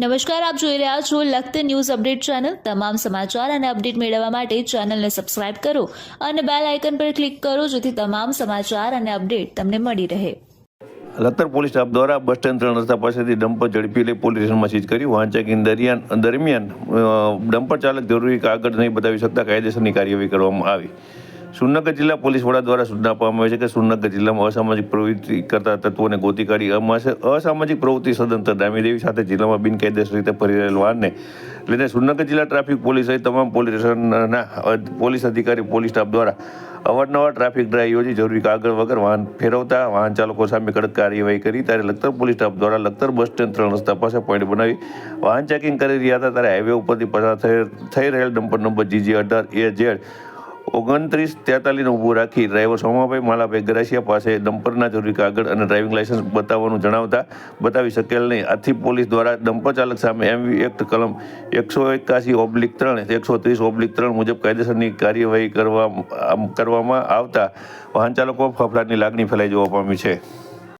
નમસ્કાર, આપ જોઈ રહ્યા છો લખત ન્યૂઝ અપડેટ ચેનલ. તમામ સમાચાર અને અપડેટ મેળવવા માટે ચેનલને સબસ્ક્રાઇબ કરો અને બેલ આઇકન પર ક્લિક કરો જેથી તમામ સમાચાર અને અપડેટ તમને મળી રહે. લખતર પોલીસ સ્ટાફ દ્વારા બસ સ્ટેન્ડ ત્રણ રસ્તા પાસેથી ડમ્પર ઝડપી લઈ પોલીસ સ્ટેશનમાં સીઝ કરી. વાહન ચેકિંગ દરમિયાન દરમિયાન ડમ્પર ચાલક જરૂરી કાગળ નહીં બતાવી શકતા કાયદેસરની કાર્યવાહી કરવામાં આવી. સુરનગર જિલ્લા પોલીસ વડા દ્વારા સૂચના આપવામાં આવી છે કે સુરનગર જિલ્લામાં અસામાજિક પ્રવૃત્તિ કરતા તત્વોને ગોતી કાઢી અમાસે અસામાજિક પ્રવૃત્તિ સદંતર ડામી દેવી સાથે જિલ્લામાં બિનકાયદેસર રીતે ફરી રહેલ વાહનને લઈને સુરનગર જિલ્લા ટ્રાફિક પોલીસ સહિત તમામ પોલીસ સ્ટેશનના પોલીસ અધિકારી, પોલીસ સ્ટાફ દ્વારા અવારનવાર ટ્રાફિક ડ્રાઈવ યોજી જરૂરી કાગળ વગર વાહન ફેરવતા, વાહન ચાલકો સામે કડક કાર્યવાહી કરી ત્યારે લખતર પોલીસ સ્ટાફ દ્વારા લખતર બસ સ્ટેન્ડ ત્રણ રસ્તા પાસે પોઈન્ટ બનાવી વાહન ચેકિંગ કરી રહ્યા હતા. ત્યારે હાઈવે ઉપરથી પસાર થઈ રહેલ ડમ્પર નંબર જીજી અઢાર એ જેડ ઓગણત્રીસ તેતાલીસને ઊભું રાખી ડ્રાઈવર સોમાભાઈ માલાભાઈ ગરાસિયા પાસે ડમ્પરના જરૂરી કાગળ અને ડ્રાઇવિંગ લાયસન્સ બતાવવાનું જણાવતા બતાવી શકેલ નહીં. આથી પોલીસ દ્વારા ડમ્પર ચાલક સામે એમવી એક્ટ કલમ એકસો એકાસી ઓબ્લિક ત્રણ એકસો ત્રીસ ઓબ્લિક ત્રણ મુજબ કાયદેસરની કાર્યવાહી કરવા કરવામાં આવતા વાહન ચાલકો ફફડાટની લાગણી ફેલાઈ જવા પામી છે.